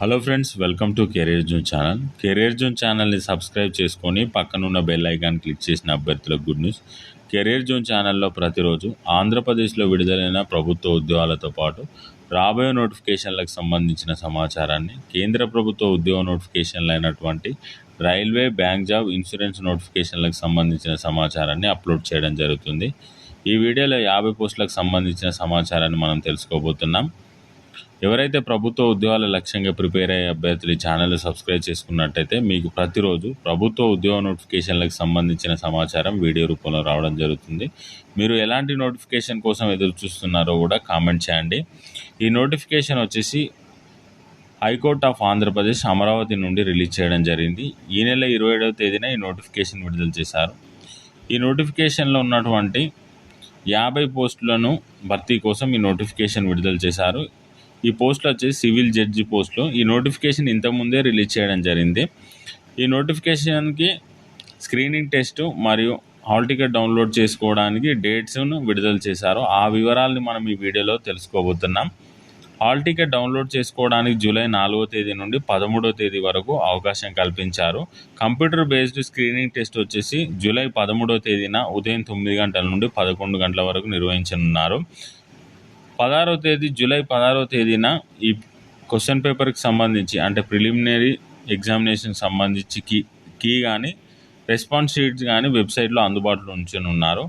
Hello friends welcome to career June channel career June ఛానల్ని subscribe చేసుకొని పక్కనున్న bell icon click చేసిన అభ్యర్థులకు గుడ్ న్యూస్ కెరీర్ జూన్ ఛానల్లో ప్రతిరోజు ఆంధ్రప్రదేశ్లో విడుదలైన ప్రభుత్వ ఉద్యోగాలతో పాటు రాబోయే నోటిఫికేషన్లకు సంబంధించిన సమాచారాన్ని కేంద్ర ప్రభుత్వ ఉద్యోగ నోటిఫికేషన్లు అయినటువంటి రైల్వే బ్యాంక్ జాబ్ ఇన్సూరెన్స్ నోటిఫికేషన్లకు సంబంధించిన సమాచారాన్ని అప్లోడ్ చేయడం జరుగుతుంది. ఈ వీడియోలో యాభై పోస్టులకు సంబంధించిన సమాచారాన్ని మనం తెలుసుకోబోతున్నాం. ఎవరైతే ప్రభుత్వ ఉద్యోగాల లక్ష్యంగా ప్రిపేర్ అయ్యే అభ్యర్థులు ఛానల్ సబ్స్క్రైబ్ చేసుకున్నట్టయితే మీకు ప్రతిరోజు ప్రభుత్వ ఉద్యోగ నోటిఫికేషన్లకు సంబంధించిన సమాచారం వీడియో రూపంలో రావడం జరుగుతుంది. మీరు ఎలాంటి నోటిఫికేషన్ కోసం ఎదురు చూస్తున్నారో కూడా కామెంట్ చేయండి. ఈ నోటిఫికేషన్ వచ్చేసి హైకోర్ట్ ఆఫ్ ఆంధ్రప్రదేశ్ అమరావతి నుండి రిలీజ్ చేయడం జరిగింది. ఈ నెల ఇరవై ఏడవ తేదీన ఈ నోటిఫికేషన్ విడుదల చేశారు. ఈ నోటిఫికేషన్లో ఉన్నటువంటి యాభై పోస్టులను భర్తీ కోసం ఈ నోటిఫికేషన్ విడుదల చేశారు. ఈ పోస్టులు వచ్చేసి సివిల్ జడ్జి పోస్టులు ఈ నోటిఫికేషన్ ఇంతకుముందే రిలీజ్ చేయడం జరిగింది. ఈ నోటిఫికేషన్కి స్క్రీనింగ్ టెస్ట్ మరియు హాల్ టికెట్ డౌన్లోడ్ చేసుకోవడానికి డేట్స్ను విడుదల చేశారు. ఆ వివరాలని మనం ఈ వీడియోలో తెలుసుకోబోతున్నాం. హాల్ టికెట్ డౌన్లోడ్ చేసుకోవడానికి జూలై నాలుగో తేదీ నుండి పదమూడో తేదీ వరకు అవకాశం కల్పించారు. కంప్యూటర్ బేస్డ్ స్క్రీనింగ్ టెస్ట్ వచ్చేసి జూలై పదమూడో తేదీన ఉదయం తొమ్మిది గంటల నుండి పదకొండు గంటల వరకు నిర్వహించనున్నారు. పదహారవ తేదీ జూలై పదహారవ తేదీన ఈ క్వశ్చన్ పేపర్కి సంబంధించి అంటే ప్రిలిమినరీ ఎగ్జామినేషన్ సంబంధించి కీ కీ కానీ రెస్పాన్స్ షీట్స్ కానీ వెబ్సైట్లో అందుబాటులో ఉంచనున్నారు.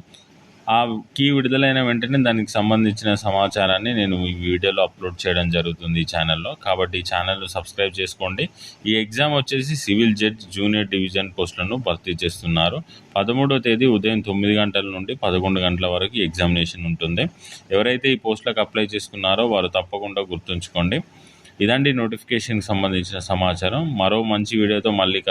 ఆ కీ విడుదలైన వెంటనే దానికి సంబంధించిన సమాచారాన్ని నేను ఈ వీడియోలో అప్లోడ్ చేయడం జరుగుతుంది ఈ ఛానల్లో కాబట్టి ఈ ఛానల్ సబ్స్క్రైబ్ చేసుకోండి. ఈ ఎగ్జామ్ వచ్చేసి సివిల్ జడ్జ్ జూనియర్ డివిజన్ పోస్టులను భర్తీ చేస్తున్నారు. పదమూడో తేదీ ఉదయం తొమ్మిది గంటల నుండి పదకొండు గంటల వరకు ఎగ్జామినేషన్ ఉంటుంది. ఎవరైతే ఈ పోస్టులకు అప్లై చేసుకున్నారో వారు తప్పకుండా గుర్తుంచుకోండి. ఇదండి నోటిఫికేషన్కి సంబంధించిన సమాచారం. మరో మంచి వీడియోతో మళ్ళీ